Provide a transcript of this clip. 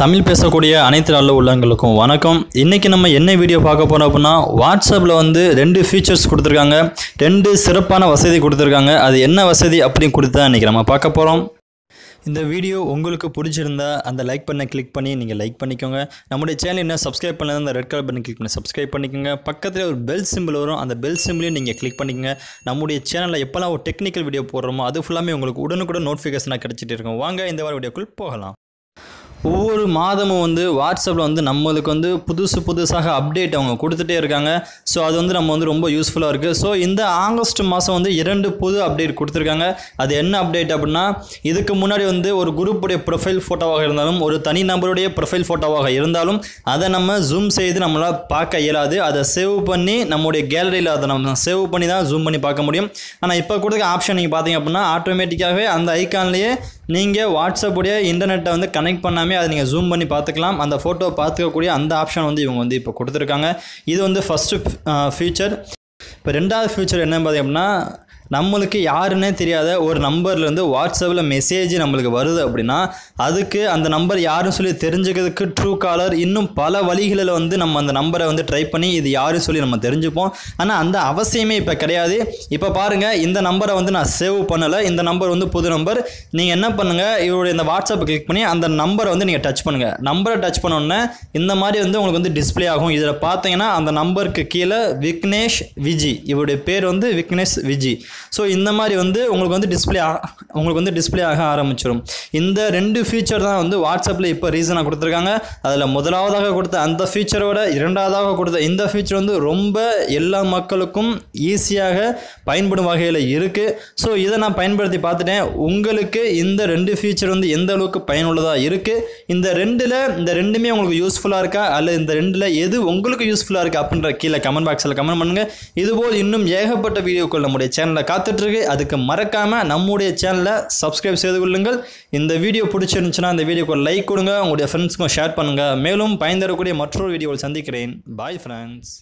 தமிழ் பேசக்கூடிய அனைத்து நல்ல உள்ளங்களுக்கும் வணக்கம். இன்றைக்கி நம்ம என்ன வீடியோ பார்க்க போகிறோம் அப்படின்னா வாட்ஸ்அப்பில் வந்து ரெண்டு ஃபீச்சர்ஸ் கொடுத்துருக்காங்க. ரெண்டு சிறப்பான வசதி கொடுத்துருக்காங்க. அது என்ன வசதி அப்படின்னு கொடுத்தா இன்றைக்கி நம்ம பார்க்க போகிறோம் இந்த வீடியோ உங்களுக்கு பிடிச்சிருந்தா அந்த லைக் பண்ண கிளிக் பண்ணி நீங்கள் லைக் பண்ணிக்கோங்க. நம்முடைய சேனல் என்ன சப்ஸ்கிரைப் பண்ணாத அந்த ரெட் கலர் பண்ணி கிளிக் பண்ணி சப்ஸ்கிரைப் பண்ணிக்கோங்க. பக்கத்தில் ஒரு பெல் சிம்பிள் வரும். அந்த பெல் சிம்பிளையும் நீங்கள் கிளிக் பண்ணிக்கோங்க. நம்முடைய சேனலில் எப்போல்லாம் ஒரு டெக்னிக்கல் வீடியோ போடுறோமோ அது ஃபுல்லாமே உங்களுக்கு உடனுக்குடன் நோட்டிஃபிகேஷனாக கிடச்சிட்டு இருக்கும். வாங்க இந்த வார வீடியோக்குள் போகலாம். ஒவ்வொரு மாதமும் வந்து வாட்ஸ்அப்பில் வந்து நம்மளுக்கு வந்து புதுசு புதுசாக அப்டேட் அவங்க கொடுத்துட்டே இருக்காங்க. ஸோ அது வந்து நம்ம வந்து ரொம்ப யூஸ்ஃபுல்லாக இருக்குது ஸோ இந்த ஆகஸ்ட் மாதம் வந்து இரண்டு புது அப்டேட் கொடுத்துருக்காங்க. அது என்ன அப்டேட் அப்படின்னா இதுக்கு முன்னாடி வந்து ஒரு குரூப்புடைய ப்ரொஃபைல் ஃபோட்டோவாக இருந்தாலும் ஒரு தனி நபருடைய ப்ரொஃபைல் ஃபோட்டோவாக இருந்தாலும் அதை நம்ம ஜூம் செய்து நம்மளால் பார்க்க இயலாது. அதை சேவ் பண்ணி நம்முடைய கேலரியில் அதை நம்ம சேவ் பண்ணி தான் ஜூம் பண்ணி பார்க்க முடியும். ஆனால் இப்போ கொடுக்க ஆப்ஷன் நீங்கள் பார்த்தீங்க அப்படின்னா ஆட்டோமேட்டிக்காகவே அந்த ஐக்கான்லேயே நீங்கள் வாட்ஸ்அப்புடைய இன்டர்நெட்டை வந்து கனெக்ட் பண்ணாமே அதை நீங்கள் ஜூம் பண்ணி பார்த்துக்கலாம். அந்த ஃபோட்டோ பார்த்துக்கக்கூடிய அந்த ஆப்ஷன் வந்து இவங்க வந்து இப்போ கொடுத்துருக்காங்க. இது வந்து ஃபஸ்ட்டு ஃபியூச்சர் இப்போ ரெண்டாவது ஃபியூச்சர் என்ன பார்த்தீங்க அப்படின்னா நம்மளுக்கு யாருன்னே தெரியாத ஒரு நம்பர்லேருந்து வாட்ஸ்அப்பில் மெசேஜ் நம்மளுக்கு வருது அப்படின்னா அதுக்கு அந்த நம்பர் யாருன்னு சொல்லி தெரிஞ்சுக்கிறதுக்கு ட்ரூ காலர் இன்னும் பல வழிகளில் வந்து நம்ம அந்த நம்பரை வந்து ட்ரை பண்ணி இது யாருன்னு சொல்லி நம்ம தெரிஞ்சுப்போம். ஆனால் அந்த அவசியமே இப்போ கிடையாது. இப்போ பாருங்கள் இந்த நம்பரை வந்து நான் சேவ் பண்ணலை. இந்த நம்பர் வந்து புது நம்பர் நீங்கள் என்ன பண்ணுங்கள் இவருடைய இந்த வாட்ஸ்அப்பை கிளிக் பண்ணி அந்த நம்பரை வந்து நீங்கள் டச் பண்ணுங்கள் நம்பரை டச் பண்ணோன்னே இந்த மாதிரி வந்து உங்களுக்கு வந்து டிஸ்ப்ளே ஆகும். இதில் பார்த்தீங்கன்னா அந்த நம்பருக்கு கீழே விக்னேஷ் விஜி. இவருடைய பேர் வந்து விக்னேஷ் விஜி. ஸோ இந்த மாதிரி வந்து உங்களுக்கு வந்து டிஸ்பிளே உங்களுக்கு வந்து டிஸ்ப்ளே ஆக ஆரம்பிச்சிடும் இந்த ரெண்டு ஃபீச்சர் தான் வந்து வாட்ஸ்அப்பில் இப்போ ரீசனாக கொடுத்துருக்காங்க. அதில் முதலாவதாக கொடுத்த அந்த ஃபீச்சரோட இரண்டாவதாக கொடுத்த இந்த ஃபீச்சர் வந்து ரொம்ப எல்லா மக்களுக்கும் ஈஸியாக பயன்படும் வகையில் இருக்குது ஸோ இதை நான் பயன்படுத்தி பார்த்துட்டேன். உங்களுக்கு இந்த ரெண்டு ஃபீச்சர் வந்து எந்த அளவுக்கு பயனுள்ளதாக இருக்குது இந்த ரெண்டில் இந்த ரெண்டுமே உங்களுக்கு யூஸ்ஃபுல்லாக இருக்கா? அல்லது இந்த ரெண்டில் எது உங்களுக்கு யூஸ்ஃபுல்லாக இருக்குது அப்படின்ற கீழே கமெண்ட் பாக்ஸில் கமெண்ட் பண்ணுங்கள் இதுபோல் இன்னும் ஏகப்பட்ட வீடியோக்கள் நம்முடைய சேனலில் காத்துட்ருக்கு. அதுக்கு மறக்காமல் நம்முடைய சேனலை சப்ஸ்கிரைப் செய்து கொள்ளுங்கள். இந்த வீடியோ பிடிச்சிருந்துச்சுன்னா இந்த வீடியோக்கு ஒரு லைக் கொடுங்க. உங்களுடைய ஃப்ரெண்ட்ஸ்க்கும் ஷேர் பண்ணுங்கள் மேலும் பயன் தரக்கூடிய மற்றொரு வீடியோவில் சந்திக்கிறேன். Bye friends